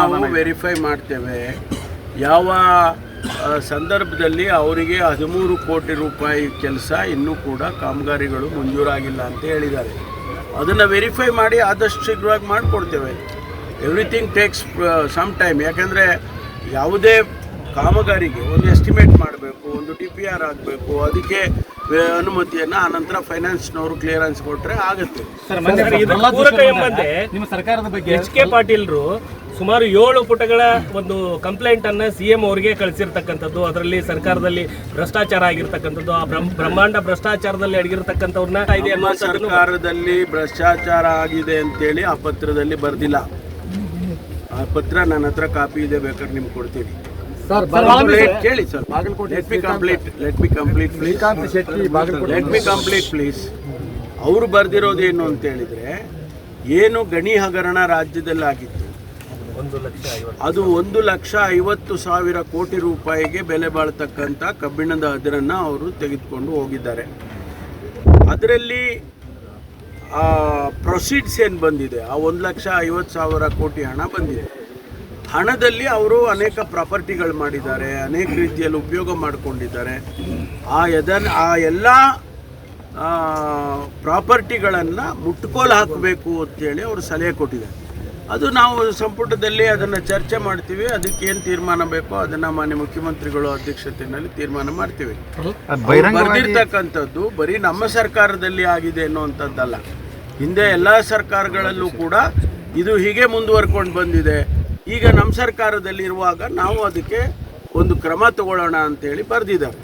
ನಾವು. ವೆರಿಫೈ ಮಾಡ್ತೇವೆ. ಯಾವ ಸಂದರ್ಭದಲ್ಲಿ ಅವರಿಗೆ ಹದಿಮೂರು ಕೋಟಿ ರೂಪಾಯಿ ಕೆಲಸ ಇನ್ನೂ ಕೂಡ ಕಾಮಗಾರಿಗಳು ಮಂಜೂರಾಗಿಲ್ಲ ಅಂತ ಹೇಳಿದ್ದಾರೆ. ಅದನ್ನು ವೆರಿಫೈ ಮಾಡಿ ಆದಷ್ಟು ಶೀಘ್ರವಾಗಿ ಮಾಡಿಕೊಡ್ತೇವೆ. ಎವ್ರಿಥಿಂಗ್ ಟೇಕ್ಸ್ ಸಮ್ ಟೈಮ್ ಯಾಕೆಂದರೆ ಯಾವುದೇ ಕಾಮಗಾರಿಗೆ ಒಂದು ಎಸ್ಟಿಮೇಟ್ ಮಾಡಬೇಕು ಒಂದು ಟಿ ಪಿ ಆರ್ ಆಗಬೇಕು ಅದಕ್ಕೆ ಆ, ನಂತರ ಆನಂತರ ಫೈನಾನ್ಸ್ನವರು ಕ್ಲಿಯರೆನ್ಸ್ ಕೊಟ್ಟರೆ ಆಗುತ್ತೆ. ಸರ್, ಇದರ ಪೂರಕ ಎಂಬಂತೆ ನಿಮ್ಮ ಸರ್ಕಾರದ ಬಗ್ಗೆ ಎಚ್ ಕೆ ಪಾಟೀಲ್ರು ಸುಮಾರು ಏಳು ಪುಟಗಳ ಒಂದು ಕಂಪ್ಲೇಂಟ್ ಅನ್ನ ಸಿಎಂ ಅವರಿಗೆ ಕಳಿಸಿರ್ತಕ್ಕಂಥದ್ದು. ಅದರಲ್ಲಿ ಸರ್ಕಾರದಲ್ಲಿ ಭ್ರಷ್ಟಾಚಾರ ಆಗಿರ್ತಕ್ಕಂಥದ್ದು. ಆ ಬ್ರಹ್ಮ- ಬ್ರಹ್ಮಾಂಡ ಭ್ರಷ್ಟಾಚಾರದಲ್ಲಿ ಅಡಗಿರ್ತಕ್ಕಂಥವ್ರನ್ನ ಇದೆ ಸರ್ಕಾರದಲ್ಲಿ ಭ್ರಷ್ಟಾಚಾರ ಆಗಿದೆ ಅಂತೇಳಿ ಆ ಪತ್ರದಲ್ಲಿ ಬರ್ದಿಲ್ಲ. ಆ ಪತ್ರ ನನ್ನ ಹತ್ರ ಕಾಪಿ ಇದೆ ಬೇಕಾದ್ರೆ ನಿಮ್ಗೆ ಕೊಡ್ತೀನಿ. Complete- ಕೇಳಿ sir. Let me complete let me complete please let me complete please ಅವರು ಬರ್ದಿರೋದೇನು ಅಂತ ಹೇಳಿದ್ರೆ ಏನು ಗಣಿ ಹಗರಣ ರಾಜ್ಯದಲ್ಲಿ ಆಗಿತ್ತು ಅದು ಒಂದು ಲಕ್ಷ ಐವತ್ತು ಸಾವಿರ ಕೋಟಿ ರೂಪಾಯಿಗೆ ಬೆಲೆ ಬಾಳ್ತಕ್ಕಂಥ ಕಬ್ಬಿಣದ ಅದರನ್ನು ಅವರು ತೆಗೆದುಕೊಂಡು ಹೋಗಿದ್ದಾರೆ. ಅದರಲ್ಲಿ ಪ್ರೊಸೀಡ್ಸ್ ಏನು ಬಂದಿದೆ? ಆ ಒಂದು ಲಕ್ಷ ಐವತ್ತು ಸಾವಿರ ಕೋಟಿ ಹಣ ಬಂದಿದೆ. ಹಣದಲ್ಲಿ ಅವರು ಅನೇಕ ಪ್ರಾಪರ್ಟಿಗಳು ಮಾಡಿದ್ದಾರೆ ಅನೇಕ ರೀತಿಯಲ್ಲಿ ಉಪಯೋಗ ಮಾಡಿಕೊಂಡಿದ್ದಾರೆ. ಆ ಎದನ್ ಆ ಎಲ್ಲ ಪ್ರಾಪರ್ಟಿಗಳನ್ನು ಮುಟ್ಕೋಲು ಹಾಕಬೇಕು ಅಂತೇಳಿ ಅವರು ಸಲಹೆ ಕೊಟ್ಟಿದ್ದಾರೆ. ಅದು ನಾವು ಸಂಪುಟದಲ್ಲಿ ಅದನ್ನು ಚರ್ಚೆ ಮಾಡ್ತೀವಿ ಅದಕ್ಕೆ ಏನು ತೀರ್ಮಾನ ಬೇಕೋ ಅದನ್ನು ಮಾನ್ಯ ಮುಖ್ಯಮಂತ್ರಿಗಳು ಅಧ್ಯಕ್ಷತೆಯಲ್ಲಿ ತೀರ್ಮಾನ ಮಾಡ್ತೀವಿ. ಬರ್ದಿರ್ತಕ್ಕಂಥದ್ದು ಬರೀ ನಮ್ಮ ಸರ್ಕಾರದಲ್ಲಿ ಆಗಿದೆ ಅನ್ನುವಂಥದ್ದಲ್ಲ. ಹಿಂದೆ ಎಲ್ಲ ಸರ್ಕಾರಗಳಲ್ಲೂ ಕೂಡ ಇದು ಹೀಗೆ ಮುಂದುವರ್ಕೊಂಡು ಬಂದಿದೆ. ಈಗ ನಮ್ಮ ಸರ್ಕಾರದಲ್ಲಿ ಇರುವಾಗ ನಾವು ಅದಕ್ಕೆ ಒಂದು ಕ್ರಮ ತಗೊಳ್ಳೋಣ ಅಂತೇಳಿ ಬರೆದಿದ್ದಾರೆ.